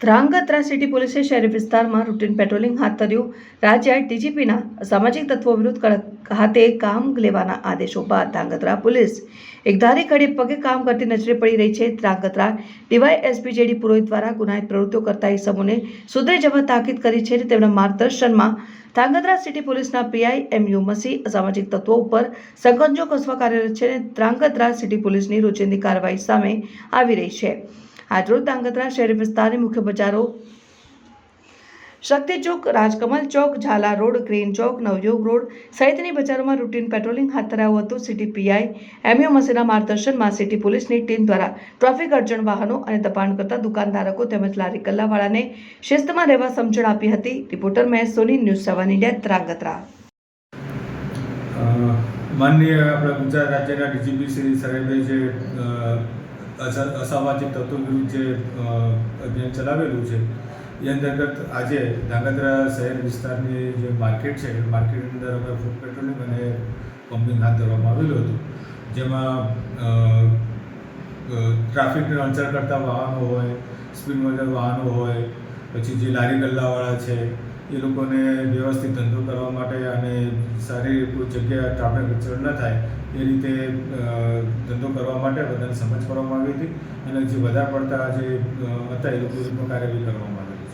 Dhrangadhra city પોલીસે શહેરી વિસ્તારમાં રૂટીન પેટ્રોલિંગ હાથ ધર્યું. રાજ્ય ડીજીપીના સામાજિક તત્વો વિરુદ્ધ હાથે કામ લેવાના આદેશો બાદ ધ્રાંગધ્રા પોલીસ એક ધારી ઘડી પગે કામ કરતી નજરે પડી રહી છે. Dhrangadhra D Y S P J D Purohit દ્વારા ગુનાહિત પ્રવૃત્તિઓ કરતા ઇસમોને સુધરી જવા તાકીદ કરી છે તેમના માર્ગદર્શનમાં ધ્રાંગધ્રા સિટી પોલીસના પીઆઈ એમ યુ મસી અસામાજિક તત્વો ઉપર સંકંજો કસવા કાર્યરત છે અને ધ્રાંગધ્રા સિટી પોલીસની રોજિંદી કાર્યવાહી સામે આવી રહી છે. આજરોજ ધાંગધ્રા શહેરી વિસ્તારની મુખ્ય બજારો. Shakti chowk, Rajkamal chowk, Zala road, green chowk, Navyog road સહિતની બજારોમાં રૂટીન પેટ્રોલિંગ હાથ ધરાયું હતું. સિટી પીઆઈ એમયુ મસીના માર્ગદર્શનમાં સિટી પોલીસની ટીમ દ્વારા ટ્રાફિક અડચણ વાહનો અને દબાણ કરતા દુકાનધારકો તેમજ લારી કલ્લાવાળાને શિસ્તમાં રહેવા સમજણ આપી હતી. Reporter Mahesh Soni, news seven India Dhrangadhra માનનીય આપણા ગુજરાત રાજ્યના ડીજીપી શ્રી સાહેબે જે અસામાજિક તત્વો વિરુદ્ધ જે અભિયાન ચલાવેલું છે, એ અંતર્ગત આજે ધાંગધ્રા શહેર વિસ્તારની જે માર્કેટ છે, માર્કેટની અંદર અમે ફૂડ પેટ્રોલિંગ અને પમ્પિંગ હાથ ધરવામાં આવેલું હતું. જેમાં ટ્રાફિકને અડચણ કરતા વાહનો હોય સ્પીડ વાહનો હોય, પછી જે લારી ગલ્લાવાળા છે એ લોકોને વ્યવસ્થિત ધંધો કરવા માટે અને સારી કોઈ જગ્યા ટ્રાફિક અડચણ ન થાય, એ રીતે ધંધો કરવા માટે બધાને સમજ કરવામાં આવી હતી. અને જે વધારે પડતા જે હતા એ લોકો કાર્યવાહી કરવામાં આવી